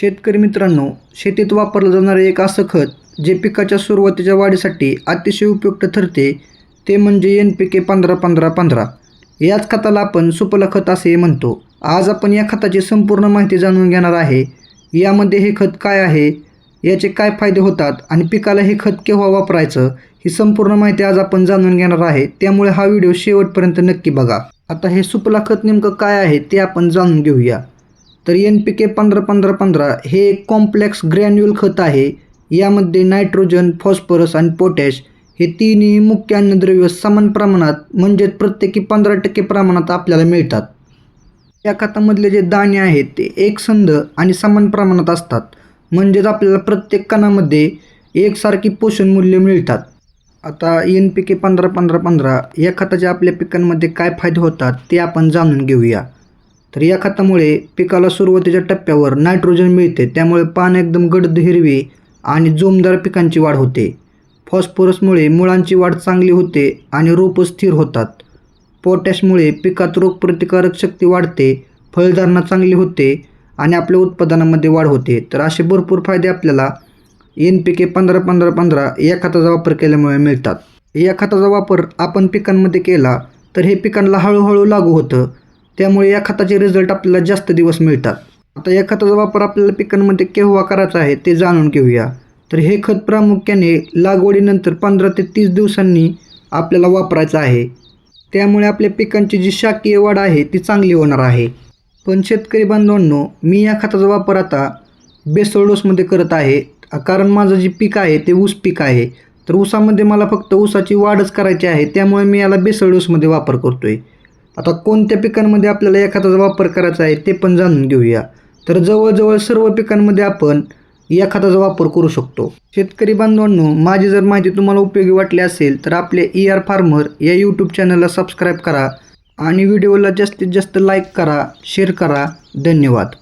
शेतकरी मित्रांनो शेतीत वापरलं जाणारं एक असं खत जे पिकाच्या सुरुवातीच्या वाढीसाठी अतिशय उपयुक्त ठरते ते म्हणजे एन पी के पंधरा पंधरा पंधरा. याच खताला आपण सुपला खत असेही म्हणतो. आज आपण या खताची संपूर्ण माहिती जाणून घेणार आहे. यामध्ये हे खत काय आहे? याचे काय फायदे होतात? आणि पिकाला हे खत केव्हा वापरायचं? ही संपूर्ण माहिती आज आपण जाणून घेणार आहे. त्यामुळे हा व्हिडिओ शेवटपर्यंत नक्की बघा. आता हे सुपला खत नेमकं काय आहे ते आपण जाणून घेऊया. तर एन पी के पंधरा पंधरा पंधरा हे एक कॉम्प्लेक्स ग्रॅन्युअल खत आहे. यामध्ये नायट्रोजन फॉस्फरस आणि पोटॅश हे तिन्ही मुख्य अन्नद्रव्य समान प्रमाणात म्हणजेच प्रत्येकी पंधरा टक्के प्रमाणात आपल्याला मिळतात. या खतामधले जे दाणे आहेत ते एकसंध आणि समान प्रमाणात असतात. म्हणजेच आपल्याला प्रत्येक कणामध्ये एकसारखी पोषण मूल्य मिळतात. आता एन पी के पंधरा पंधरा पंधरा या खताचे आपल्या पिकांमध्ये काय फायदे होतात ते आपण जाणून घेऊया. तर या खतामुळे पिकाला सुरुवातीच्या टप्प्यावर नायट्रोजन मिळते त्यामुळे पान एकदम गडद हिरवी आणि जोमदार पिकांची वाढ होते. फॉस्फरसमुळे मुळांची वाढ चांगली होते आणि रोपं स्थिर होतात. पोटॅशमुळे पिकात रोगप्रतिकारक शक्ती वाढते फळधारणा चांगली होते आणि आपल्या उत्पादनामध्ये वाढ होते. तर असे भरपूर फायदे आपल्याला एन पी के पंधरा पंधरा पंधरा या खताचा वापर केल्यामुळे मिळतात. या खताचा वापर आपण पिकांमध्ये केला तर हे पिकांना हळूहळू लागू होतं. त्यामुळे या खताचे रिझल्ट आपल्याला जास्त दिवस मिळतात. आता या खताचा वापर आपल्याला पिकांमध्ये केव्हा करायचा आहे ते जाणून घेऊया. तर हे खत प्रामुख्याने लागवडीनंतर पंधरा ते तीस दिवसांनी आपल्याला वापरायचं आहे. त्यामुळे आपल्या पिकांची जी शाकीय वाढ आहे ती चांगली होणार आहे. पण शेतकरी बांधवांनो मी या खताचा वापर आता बेसळ डोसमध्ये करत आहे. कारण माझं जे पीक आहे ते ऊस पीक आहे. तर ऊसामध्ये मला फक्त ऊसाची वाढच करायची आहे. त्यामुळे मी याला बेसळ डोसमध्ये वापर करतो आहे आता कोणत्या पिकांमध्ये आपल्याला या खताचा वापर करायचा आहे ते पण जाणून घेऊया. तर जवळजवळ सर्व पिकांमध्ये आपण या खताचा वापर करू शकतो. शेतकरी बांधवांनो माझी जर माहिती तुम्हाला उपयोगी वाटली असेल तर आपले ई आर फार्मर या यूट्यूब चॅनलला सबस्क्राईब करा आणि व्हिडिओला जास्तीत जास्त लाईक करा शेअर करा. धन्यवाद.